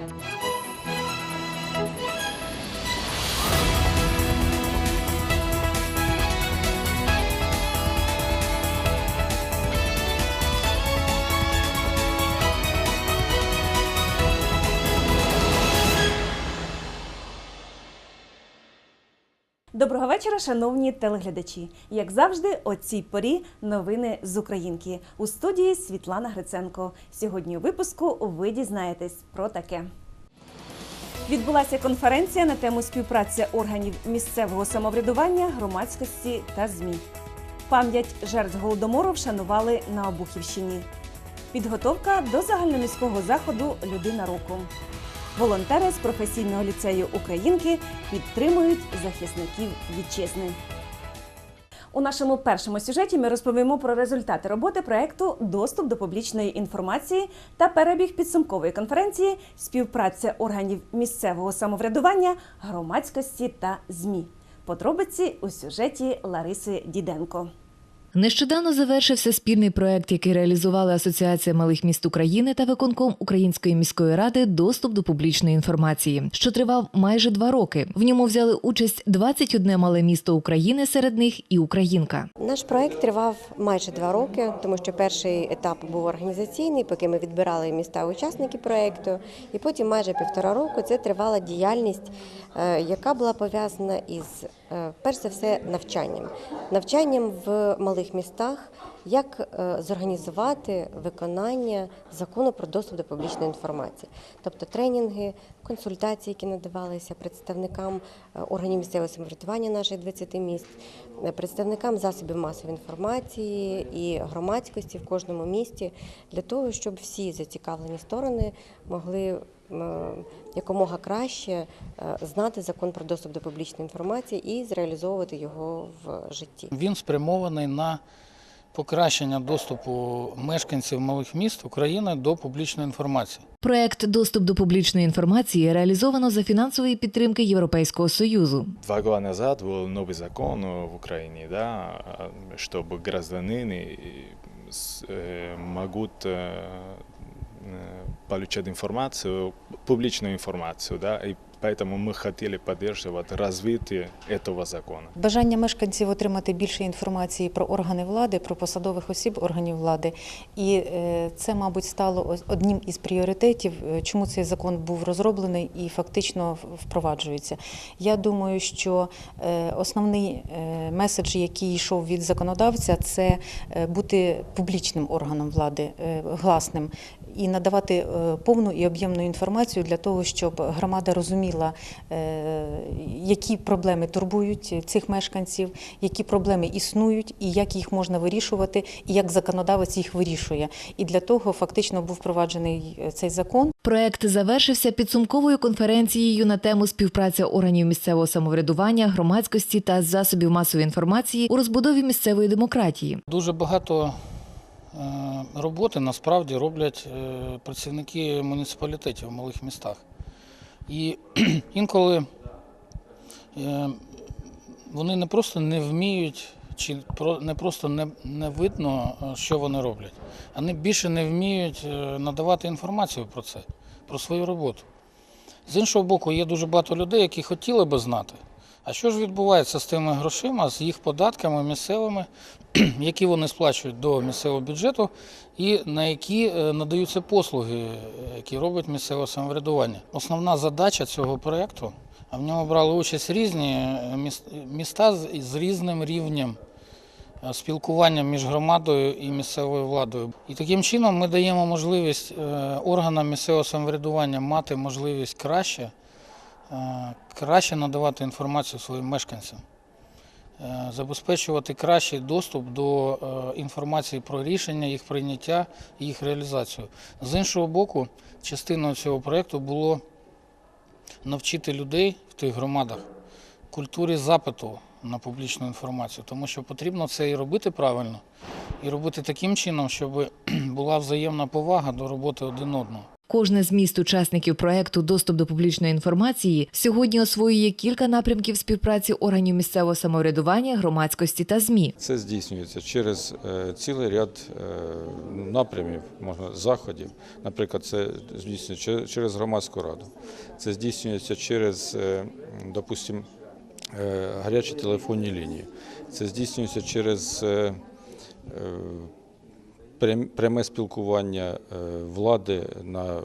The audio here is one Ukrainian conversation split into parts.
Thank you. Доброго вечора, шановні телеглядачі. Як завжди, о цій порі новини з Українки у студії Світлана Гриценко. Сьогодні у випуску ви дізнаєтесь про таке. Відбулася конференція на тему співпраця органів місцевого самоврядування, громадськості та ЗМІ. Пам'ять жертв голодомору вшанували на Обухівщині. Підготовка до загальноміського заходу Людина року. Волонтери з професійного ліцею Українки підтримують захисників вітчизни. У нашому першому сюжеті ми розповімо про результати роботи проекту Доступ до публічної інформації та перебіг підсумкової конференції Співпраця органів місцевого самоврядування, громадськості та ЗМІ. Подробиці у сюжеті Лариси Діденко. Нещодавно завершився спільний проект, який реалізували Асоціація малих міст України та виконком Української міської ради доступ до публічної інформації, що тривав майже два роки. В ньому взяли участь 21 мале місто України, серед них і Українка. Наш проект тривав майже два роки, тому що перший етап був організаційний, поки ми відбирали міста учасники проекту, і потім майже півтора року це тривала діяльність, е, яка була пов'язана із е, перш за все навчанням, навчанням в малих містах. Як е, зорганізувати виконання закону про доступ до публічної інформації, тобто тренінги, консультації, які надавалися представникам е, органів місцевого самоврядування наших 20 міст, е, представникам засобів масової інформації і громадськості в кожному місті для того, щоб всі зацікавлені сторони могли якомога краще е, знати закон про доступ до публічної інформації і зреалізовувати його в житті. Він спрямований на покращення доступу мешканців малих міст України до публічної інформації. Проект Доступ до публічної інформації реалізовано за фінансової підтримки Європейського союзу. Два года назад был новый закон в Украине, да, чтобы гражданины с- э, могут э, э, получать информацию, публичную информацию, да, и поэтому мы хотели поддерживать развитие этого закона. Бажання мешканців отримати більше інформації про органи влади, про посадових осіб органів влади. І е, це, мабуть, стало ось одним із пріоритетів, е, чому цей закон був розроблений і фактично в- впроваджується. Я думаю, що е, основний е, меседж, який йшов від законодавця, це е, бути публічним органом влади, е, гласним і надавати е, повну і об'ємну інформацію для того, щоб громада розуміла, е, які проблеми турбують цих мешканців, які проблеми існують, і як їх можна вирішувати, і як законодавець їх вирішує. І для того фактично був впроваджений е, цей закон. Проект завершився підсумковою конференцією на тему співпраця органів місцевого самоврядування, громадськості та засобів масової інформації у розбудові місцевої демократії. Дуже багато роботи насправді роблять е, працівники муніципалітетів в малих містах. І інколи е, вони не просто не вміють, чи не просто не, видно, е, що вони роблять. Вони більше не вміють е, надавати інформацію про це, про свою роботу. З іншого боку, є дуже багато людей, які хотіли би знати, а що ж відбувається з тими грошима, з їх податками місцевими, які вони сплачують до місцевого бюджету, і на які е, надаються послуги, е, які робить місцеве самоврядування. Основна задача цього проєкту, а в ньому брали участь різні е, міста з, різним рівнем спілкування між громадою і місцевою владою. І таким чином ми даємо можливість органам місцевого самоврядування мати можливість краще, краще надавати інформацію своїм мешканцям, е, забезпечувати кращий доступ до е, інформації про рішення, їх прийняття і їх реалізацію. З іншого боку, частиною цього проєкту було навчити людей в тих громадах культурі запиту на публічну інформацію, тому що потрібно це і робити правильно, і робити таким чином, щоб була взаємна повага до роботи один одного. Кожне з міст учасників проекту Доступ до публічної інформації сьогодні освоює кілька напрямків співпраці органів місцевого самоврядування, громадськості та змі. Це здійснюється через е, цілий ряд е, напрямів, можна заходів. Наприклад, це здійснюється через громадську раду. Це здійснюється через, е, допустим, е, гарячі телефонні лінії. Це здійснюється через пряме спілкування е, влади на е,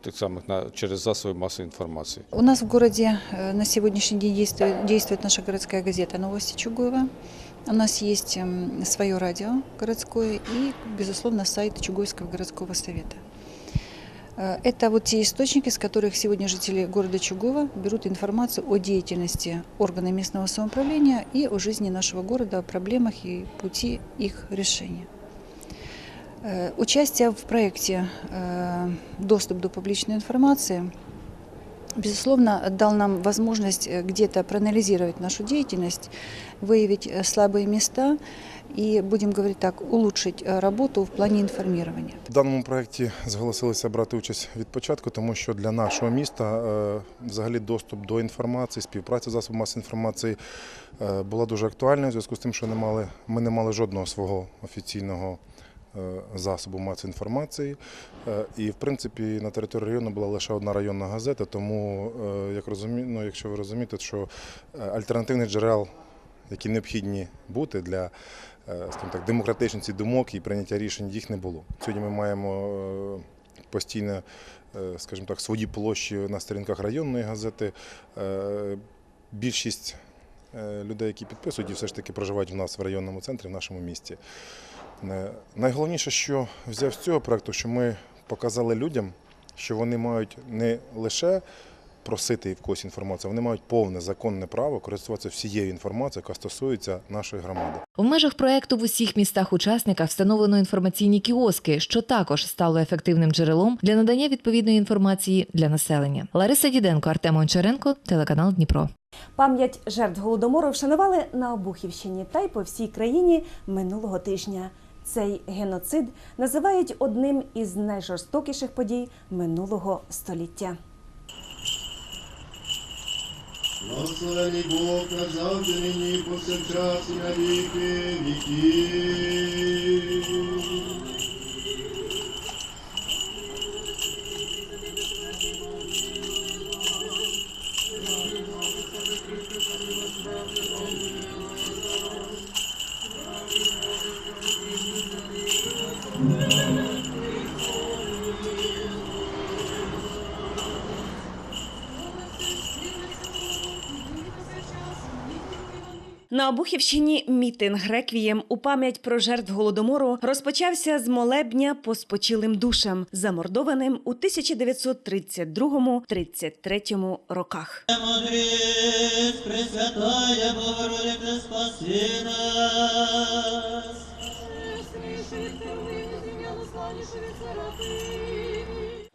тих самих на через засоби масової інформації. У нас в городе э, на сегодняшний день действует, действует наша городская газета «Новости Чугуева». У нас есть м, свое радио городское и, безусловно, сайт Чугуевского городского совета. Э, Это вот те источники, с которых сегодня жители города Чугуева берут информацию о деятельности органов местного самоуправления и о жизни нашего города, о проблемах и пути их решения. Э, Участие в проекте э, «Доступ до публичной информации» безусловно, дал нам возможность э, где-то проанализировать нашу деятельность, выявить э, слабые места и, будем говорить так, улучшить э, работу в плане информирования. В даному проєкті зголосилися брати участь від початку, тому що для нашого міста е, взагалі доступ до інформації, співпраця з засобами масової інформації е, була дуже актуальною в зв'язку з тим, що не мали, ми не мали жодного свого офіційного е, засобу масової інформації. Е, І, в принципі, на території району була лише одна районна газета, тому, е, як розумі... ну, якщо ви розумієте, що е, альтернативних джерел, які необхідні бути для е, так, демократичності думок і прийняття рішень їх не було. Сьогодні ми маємо е, постійно, е, скажімо так, свої площі на сторінках районної газети. Е, Більшість е, людей, які підписують, все ж таки проживають в нас в районному центрі, в нашому місті. Е, Найголовніше, що взяв з цього проекту, що ми показали людям, що вони мають не лише просити в когось інформацію, вони мають повне законне право користуватися всією інформацією, яка стосується нашої громади. В межах проекту в усіх містах-учасниках встановлено інформаційні кіоски, що також стало ефективним джерелом для надання відповідної інформації для населення. Лариса Діденко, Артем Гончаренко, телеканал Дніпро. Пам'ять жертв голодомору вшанували на Обухівщині та й по всій країні минулого тижня. Цей геноцид називають одним із найжорстокіших подій минулого століття. Благословений Бог назавжди нині повсякчас і на віки віків. На Обухівщині мітинг реквієм у пам'ять про жертв голодомору розпочався з молебня по спочилим душам, замордованим у 1932-33 роках. Пресвятая Богородице, спаси нас.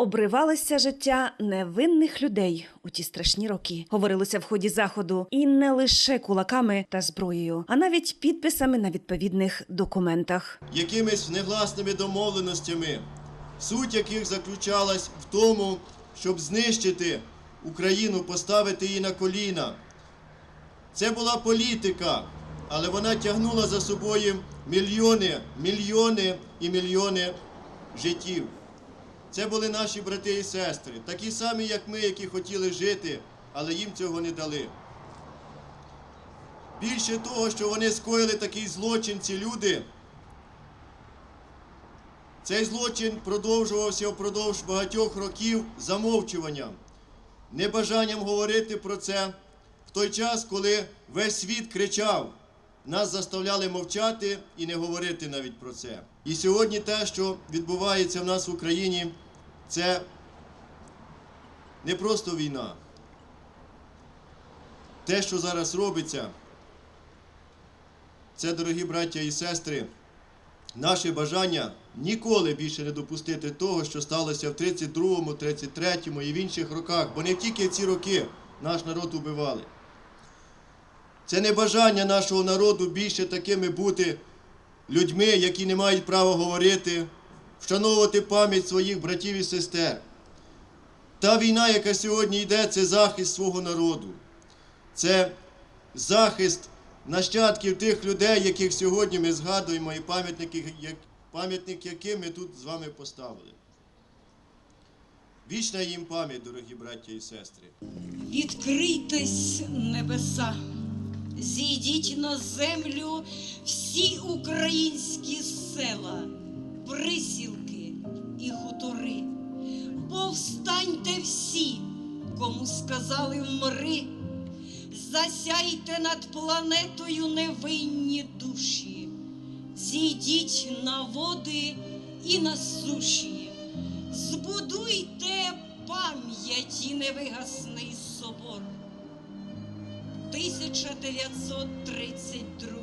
Обривалося життя невинних людей у ті страшні роки. Говорилося в ході заходу, і не лише кулаками та зброєю, а навіть підписами на відповідних документах. якимись негласними домовленостями, суть яких заключалась в тому, щоб знищити Україну, поставити її на коліна. Це була політика, але вона тягнула за собою мільйони, мільйони і мільйони життів. Це були наші брати і сестри, такі самі, як ми, які хотіли жити, але їм цього не дали. Більше того, що вони скоїли такий злочин, ці люди, цей злочин продовжувався впродовж багатьох років замовчуванням, небажанням говорити про це в той час, коли весь світ кричав, нас заставляли мовчати і не говорити навіть про це. І сьогодні те, що відбувається в нас в Україні, це не просто війна. Те, що зараз робиться, це, дорогі браття і сестри, наше бажання ніколи більше не допустити того, що сталося в 32-му, 33-му і в інших роках, бо не тільки ці роки наш народ убивали. Це не бажання нашого народу більше такими бути людьми, які не мають права говорити, вшановувати пам'ять своїх братів і сестер. та війна, яка сьогодні йде, це захист свого народу. Це захист нащадків тих людей, яких сьогодні ми згадуємо, і пам'ятник яким ми тут з вами поставили. Вічна їм пам'ять, дорогі браття і сестри. Відкрийтесь небеса, зійдіть на землю всі українські села, присілки і хутори. Повстаньте всі, кому сказали вмри, засяйте над планетою невинні душі, зійдіть на води і на суші, збудуйте пам'яті невигасний собор. 1932,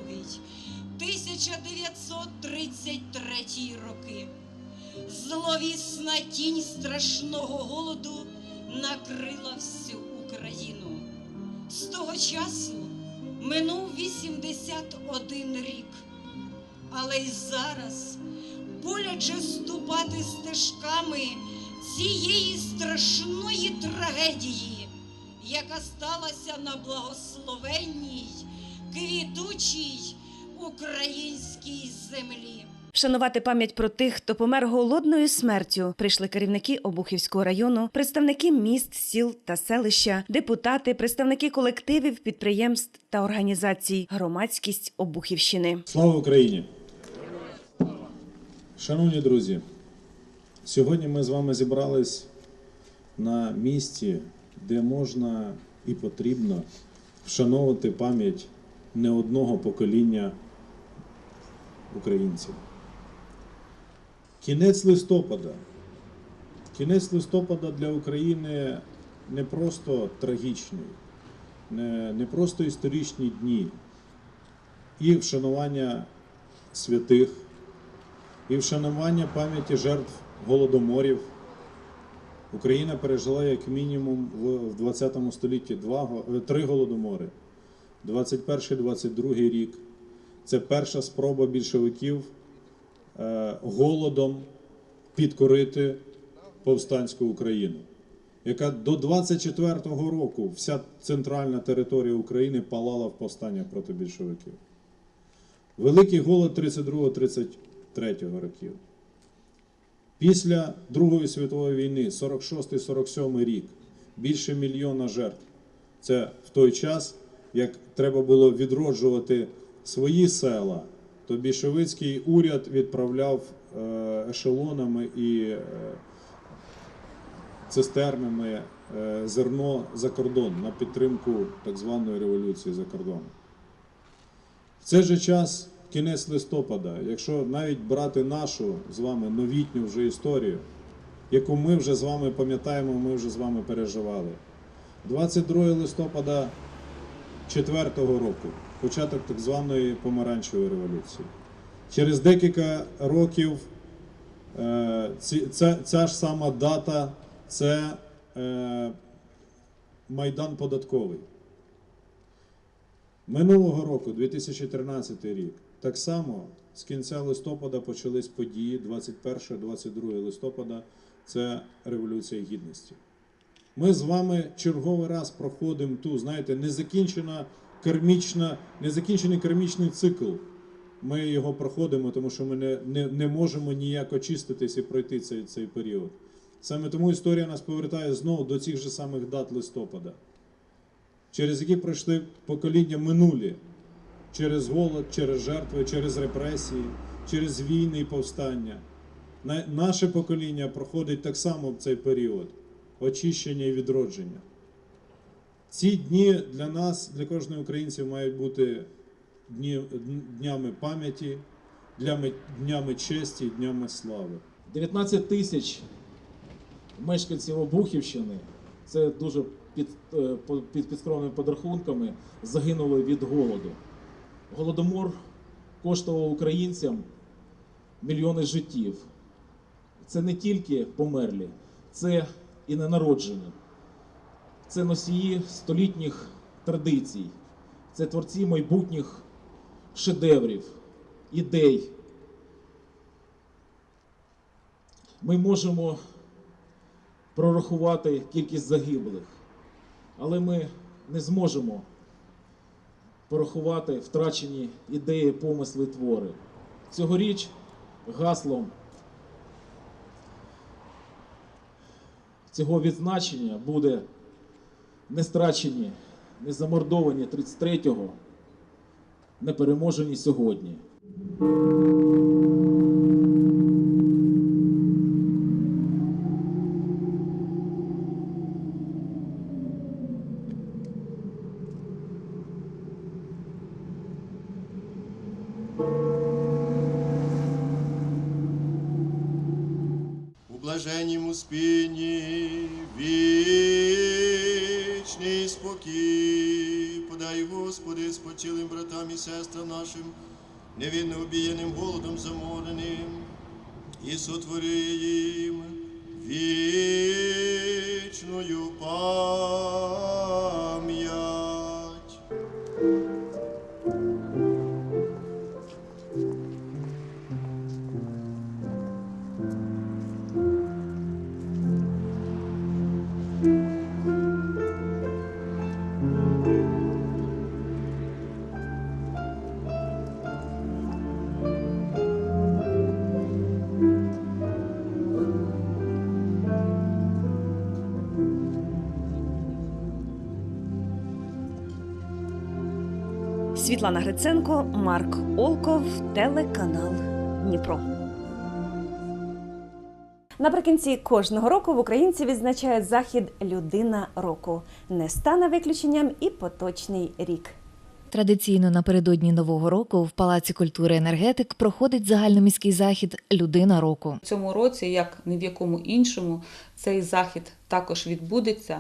1933 роки. Зловісна тінь страшного голоду накрила всю Україну. З того часу минув 81 рік. Але й зараз боляче ступати стежками цієї страшної трагедії, яка сталася на благословенній, квітучій українській землі. Вшанувати пам'ять про тих, хто помер голодною смертю, прийшли керівники Обухівського району, представники міст, сіл та селища, депутати, представники колективів, підприємств та організацій, громадськість Обухівщини. Слава Україні! Шановні друзі, сьогодні ми з вами зібрались на місці, де можна і потрібно вшановувати пам'ять не одного покоління українців. Кінець листопада. Кінець листопада для України не просто трагічний, не, не просто історичні дні і вшанування святих, і вшанування пам'яті жертв голодоморів. Україна пережила як мінімум в 20 столітті два, е, три голодомори. 21-22 рік. Це перша спроба більшовиків е, голодом підкорити повстанську Україну, яка до 24-го року вся центральна територія України палала в повстання проти більшовиків. Великий голод 32-33 років. Після Другої світової війни, 46-47 рік, більше мільйона жертв. Це в той час, як треба було відроджувати свої села, то більшовицький уряд відправляв е, ешелонами і е, цистернами е, зерно за кордон на підтримку так званої революції за кордоном. В цей же час, кінець листопада, якщо навіть брати нашу з вами новітню вже історію, яку ми вже з вами пам'ятаємо, ми вже з вами переживали. 22 листопада 4 року, початок так званої помаранчевої революції. Через декілька років е, ця, ця ж сама дата це е, Майдан податковий. Минулого року, 2013 рік, так само з кінця листопада почались події 21-22 листопада це Революція Гідності. Ми з вами черговий раз проходимо ту, знаєте, незакінчена кармічна, незакінчений кармічний цикл. Ми його проходимо, тому що ми не, не, не можемо ніяк очиститись і пройти цей, цей період. Саме тому історія нас повертає знову до цих же самих дат листопада, через які пройшли покоління минулі, через голод, через жертви, через репресії, через війни і повстання. Наше покоління проходить так само в цей період очищення і відродження. Ці дні для нас, для кожного українця, мають бути дні, днями пам'яті, днями, днями честі, днями слави. 19 тисяч мешканців Обухівщини, це дуже під, е, під, під скромними подрахунками, загинули від голоду. Голодомор коштував українцям мільйони життів. Це не тільки померлі, це і ненароджені. Це носії столітніх традицій, це творці майбутніх шедеврів, ідей. Ми можемо прорахувати кількість загиблих, але ми не зможемо порахувати втрачені ідеї, помисли, твори. Цьогоріч гаслом цього відзначення буде не страчені, не замордовані 33-го, не переможені сьогодні. Вічний спокій. Подай, Господи, спочилим братам і сестрам нашим, невинно обіяним голодом замореним, і сотвори їм вічною пам'ять. Світлана Гриценко, Марк Олков, телеканал Дніпро. Наприкінці кожного року в українці відзначають захід Людина року. Не стане виключенням і поточний рік. Традиційно напередодні нового року в Палаці культури енергетик проходить загальноміський захід Людина року. В цьому році, як ні в якому іншому, цей захід також відбудеться,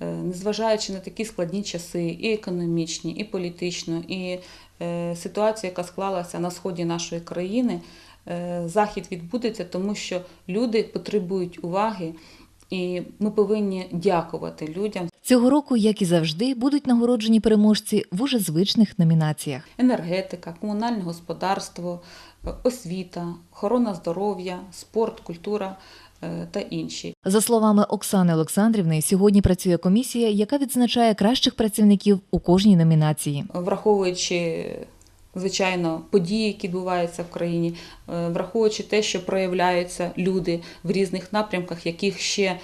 е, незважаючи на такі складні часи, і економічні, і політично, і е, ситуацію, яка склалася на сході нашої країни. е, Захід відбудеться, тому що люди потребують уваги, і ми повинні дякувати людям. Цього року, як і завжди, будуть нагороджені переможці в уже звичних номінаціях. енергетика, комунальне господарство, освіта, охорона здоров'я, спорт, культура е, та інші. За словами Оксани Олександрівни, сьогодні працює комісія, яка відзначає кращих працівників у кожній номінації. Враховуючи, звичайно, події, які відбуваються в країні, е, враховуючи те, що проявляються люди в різних напрямках, яких ще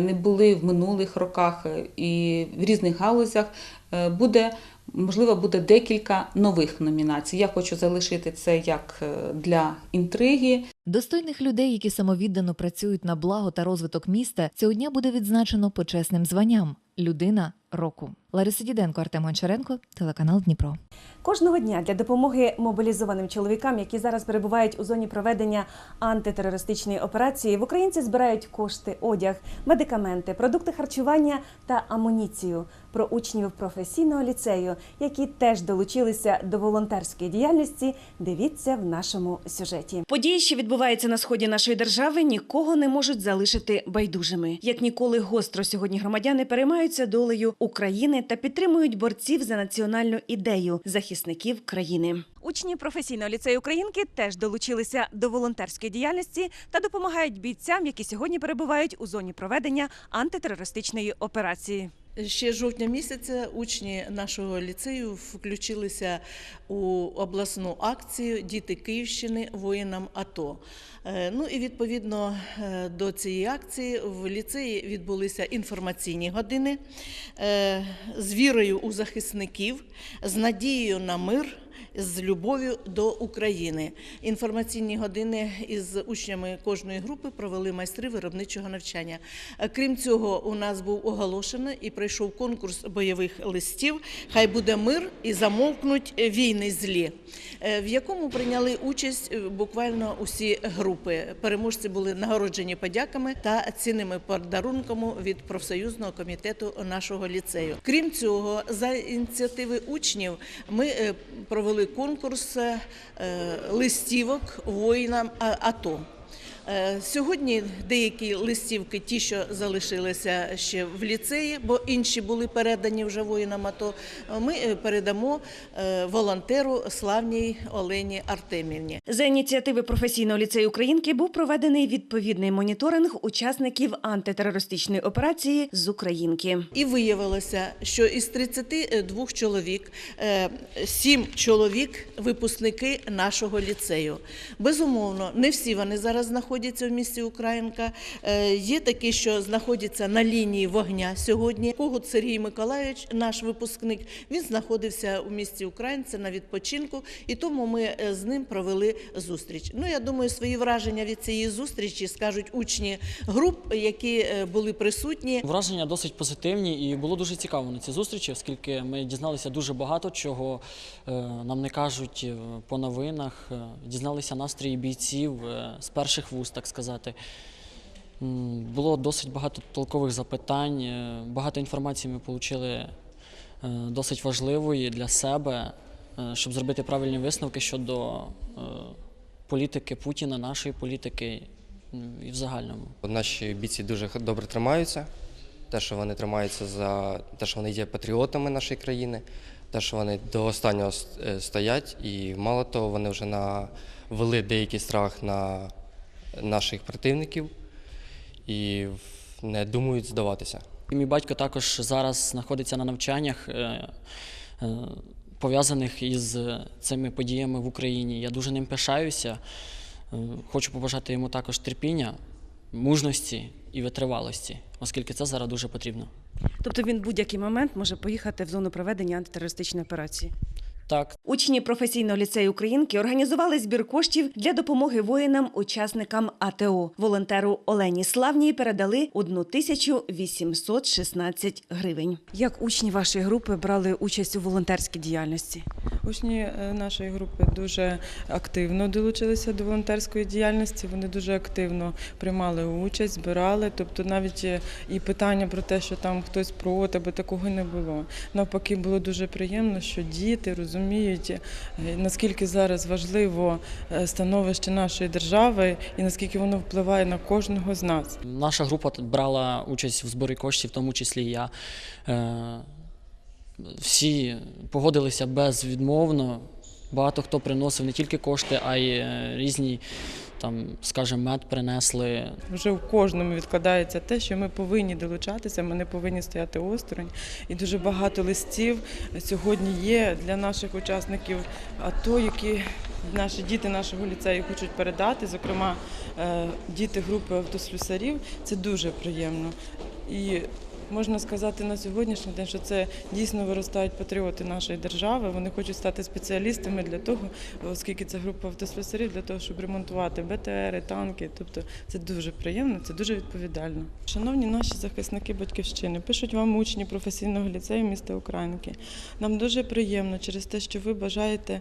не були в минулих роках е, і в різних галузях, е, буде. Можливо, буде декілька нових номінацій. Я хочу залишити це як е, для інтриги. Достойних людей, які самовіддано працюють на благо та розвиток міста, цього дня буде відзначено почесним званням Людина року. Лариса Діденко, Артем Гончаренко, телеканал Дніпро. Кожного дня для допомоги мобілізованим чоловікам, які зараз перебувають у зоні проведення антитерористичної операції, в українці збирають кошти, одяг, медикаменти, продукти харчування та амуніцію. Про учнів професійного ліцею, які теж долучилися до волонтерської діяльності. Дивіться в нашому сюжеті. Події, що відбуваються на сході нашої держави, нікого не можуть залишити байдужими. Як ніколи гостро сьогодні громадяни переймаються долею України та підтримують борців за національну ідею захисників країни. Учні професійного ліцею Українки теж долучилися до волонтерської діяльності та допомагають бійцям, які сьогодні перебувають у зоні проведення антитерористичної операції. Ще жовтня місяця учні нашого ліцею включилися у обласну акцію Діти Київщини воїнам АТО. Е, Ну і відповідно е, до цієї акції в ліцеї відбулися інформаційні години е, з вірою у захисників, з надією на мир. З любов'ю до України інформаційні години із учнями кожної групи провели майстри виробничого навчання. Крім цього, у нас був оголошений і пройшов конкурс бойових листів. Хай буде мир і замовкнуть війни злі, е, в якому прийняли участь е, буквально усі групи. Переможці були нагороджені подяками та цінними подарунками від профсоюзного комітету нашого ліцею. Крім цього, за ініціативи учнів ми е, провели конкурс е, листівок воїнам АТО. Е, Сьогодні деякі листівки, ті, що залишилися ще в ліцеї, бо інші були передані вже воїнам АТО, ми е, передамо е, волонтеру славній Олені Артемівні. За ініціативи професійного ліцею Українки був проведений відповідний моніторинг учасників антитерористичної операції з Українки. І виявилося, що із 32 чоловік, 7 чоловік випускники нашого ліцею. Безумовно, не всі вони зараз знаходяться в місті Українка. Е, Є такі, що знаходяться на лінії вогня сьогодні. Когут Сергій Миколайович, наш випускник, він знаходився у місті Українця на відпочинку, і тому ми е, з ним провели зустріч. Ну, я думаю, свої враження від цієї зустрічі скажуть учні груп, які е, були присутні. Враження досить позитивні і було дуже цікаво на цій зустрічі, оскільки ми дізналися дуже багато чого нам не кажуть по новинах, дізналися настрої бійців з перших вуст, так сказати. Було досить багато толкових запитань, е, багато інформації ми отримали е, досить важливої для себе, е, щоб зробити правильні висновки щодо політики Путіна, нашої політики і в загальному. Наші бійці дуже добре тримаються. Те, що вони тримаються за те, що вони є патріотами нашої країни, те, що вони до останнього стоять, і мало того, вони вже навели деякий страх на наших противників і не думають здаватися. Мій батько також зараз знаходиться на навчаннях, е, е, пов'язаних із цими подіями в Україні. Я дуже ним пишаюся. Е, Хочу побажати йому також терпіння, мужності і витривалості, оскільки це зараз дуже потрібно. Тобто він будь-який момент може поїхати в зону проведення антитерористичної операції. Так, Учні професійного ліцею Українки організували збір коштів для допомоги воїнам-учасникам АТО. Волонтеру Олені Славній передали 1816 гривень. Як учні вашої групи брали участь у волонтерській діяльності? Учні е, нашої групи дуже активно долучилися до волонтерської діяльності. Вони дуже активно приймали участь, збирали. Тобто навіть е, і питання про те, що там хтось проти, бо такого не було. Навпаки, було дуже приємно, що діти розуміють, е, наскільки зараз важливо е, становище нашої держави і наскільки воно впливає на кожного з нас. наша група брала участь в зборі коштів, в тому числі я. Е, Всі погодилися безвідмовно. Багато хто приносив не тільки кошти, а й е, різні, там, скажімо, мед принесли. Вже в кожному відкладається те, що ми повинні долучатися, ми не повинні стояти осторонь. І дуже багато листів сьогодні є для наших учасників АТО, які наші діти нашого ліцею хочуть передати, зокрема е, діти групи автослюсарів. Це дуже приємно. І Можна сказати на сьогоднішній день, що це дійсно виростають патріоти нашої держави. Вони хочуть стати спеціалістами для того, оскільки це група автослюсарів, для того, щоб ремонтувати БТРи, танки. Тобто це дуже приємно, це дуже відповідально. Шановні наші захисники батьківщини, пишуть вам учні професійного ліцею міста Українки. Нам дуже приємно через те, що ви бажаєте.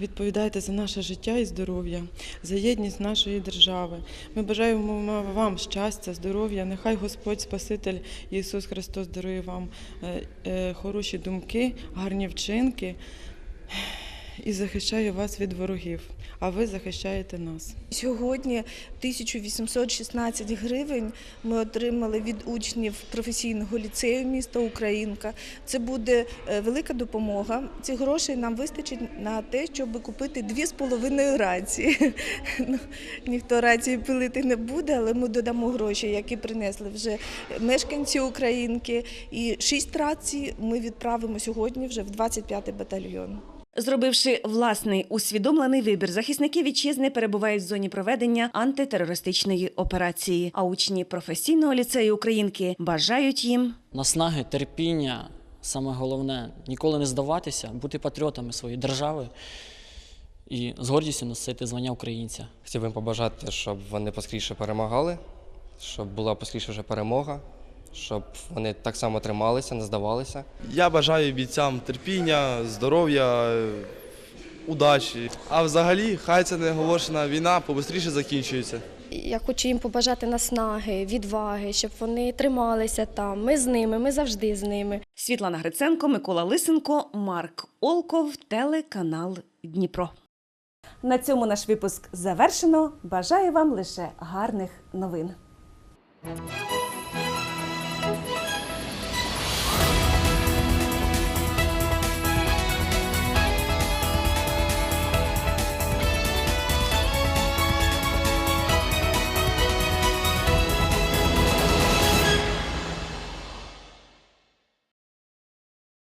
Відповідаєте за наше життя і здоров'я, за єдність нашої держави. Ми бажаємо вам щастя, здоров'я. Нехай Господь Спаситель Ісус Христос дарує вам е, е, хороші думки, гарні вчинки і захищає вас від ворогів, а ви захищаєте нас. Сьогодні 1816 гривень ми отримали від учнів професійного ліцею міста Українка. Це буде е, велика допомога. Цих грошей нам вистачить на те, щоб купити дві з половиною рації. Ну, Ніхто рації пилити не буде, але ми додамо гроші, які принесли вже мешканці Українки. І шість рацій ми відправимо сьогодні вже в 25-й батальйон. Зробивши власний усвідомлений вибір, захисники вітчизни перебувають в зоні проведення антитерористичної операції. А учні професійного ліцею Українки бажають їм Наснаги, терпіння, саме головне ніколи не здаватися, бути патріотами своєї держави і з гордістю носити звання українця. Хотів би побажати, щоб вони поскоріше перемагали, щоб була поскоріше вже перемога, щоб вони так само трималися, не здавалися. Я бажаю бійцям терпіння, здоров'я, удачі. А взагалі, хай ця неоголошена війна побистріше закінчується. Я хочу їм побажати наснаги, відваги, щоб вони трималися там. Ми з ними, ми завжди з ними. Світлана Гриценко, Микола Лисенко, Марк Олков, телеканал Дніпро. На цьому наш випуск завершено. Бажаю вам лише гарних новин.